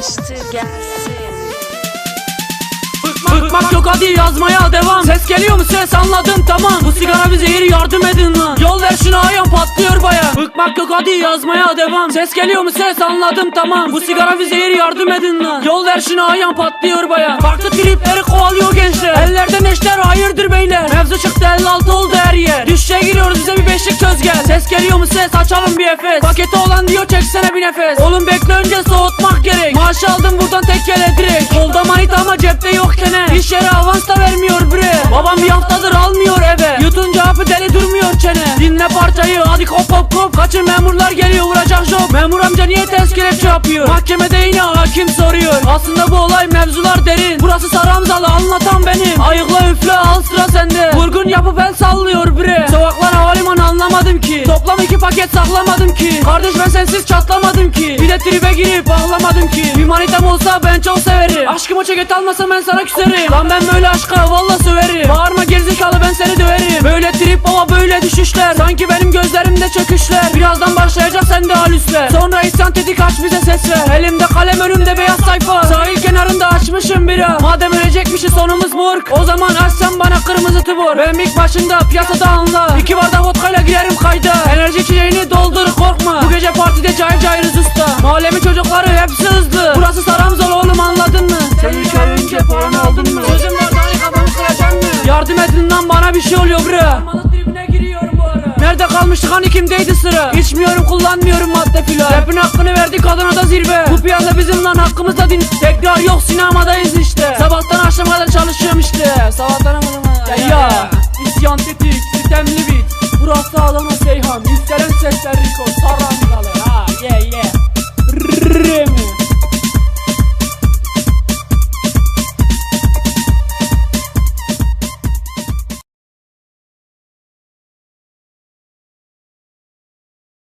gelsin. Bıkmak yok hadi yazmaya devam. Ses geliyor mu? Ses anladım tamam. Bu sigara bir zehir yardım edin lan. Yol ver şunu ayağım patlıyor baya. Bıkmak yok hadi yazmaya devam. Ses geliyor mu? Ses anladım tamam. Bu sigara bir zehir yardım edin lan. Yol ver şunu ayağım patlıyor baya. Farklı tripleri kovalıyor gençler. Ellerde neşter hayırdır beyler? Mevzu çıktı 56 oldu her yer. Düşüşe giriyoruz bize bir beşlik söz gel. Ses geliyor mu? Ses açalım bir efes. Paketi olan diyor çeksene bir nefes. Oğlum bekle önce soğutmak gerek Maaş aldım buradan tek kere direkt. Kolda manita ama cepte yok kene İş yeri avans da vermiyor bre. Babam bir haftadır almıyor eve. Yutunca hapı deli durmuyor çene. Dinle parçayı hadi kop kop kop. Kaçın memurlar geliyor vuracak şok Memur amca niye ters kelepçe yapıyor? Mahkemede yine hakim soruyor. Aslında bu olay mevzular derin. Burası Saramzalı anlatan benim. Ayıkla üfle al sıra sende. Vurgun yapıp el sallıyor bre. Sokaklar havalimanı anlamadım ki. Toplam iki paket saklamadım ki sensiz çatlamadım ki. Bir de tribe girip ağlamadım ki. Bir manitam olsa ben çok severim. Aşkıma çeket almasa ben sana küserim. Lan ben böyle aşka valla söverim. Bağırma gerizekalı ben seni döverim. Böyle trip baba böyle düşüşler. Sanki benim gözlerimde çöküşler. Birazdan başlayacak sende halüsler. Sonra isyan tetik aç bize ses ver. Elimde kalem önümde beyaz sayfa. Sahil kenarında açmışım bira Madem ölecekmişiz sonumuz morg O zaman açsan bana kırmızı tubur. Ben ilk başında piyasada anla. İki bardak vodkayla girerim kayda hepsi de cayır cayır usta. Mahallemin çocukları hepsi hızlı. Burası Saramzol oğlum anladın mı? Senin çayınca puan aldın mı? Sözüm var dayı kafamı kıracaksın mı? Yardım edin lan bana bir şey oluyor bro. Malı giriyorum bu ara. Nerede kalmıştık hani kimdeydi sıra? İçmiyorum kullanmıyorum madde filan. Rap'in hakkını verdik Adana'da zirve. Bu piyasa bizim lan hakkımızda din. Tekrar yok sinemadayız işte. Sabahtan akşama kadar çalışıyorum işte. Sabahtan akşama Ya, ya. İsyan tetik, sitemli bit Burası Adana Seyhan. Yükselen sesler Riko Sarı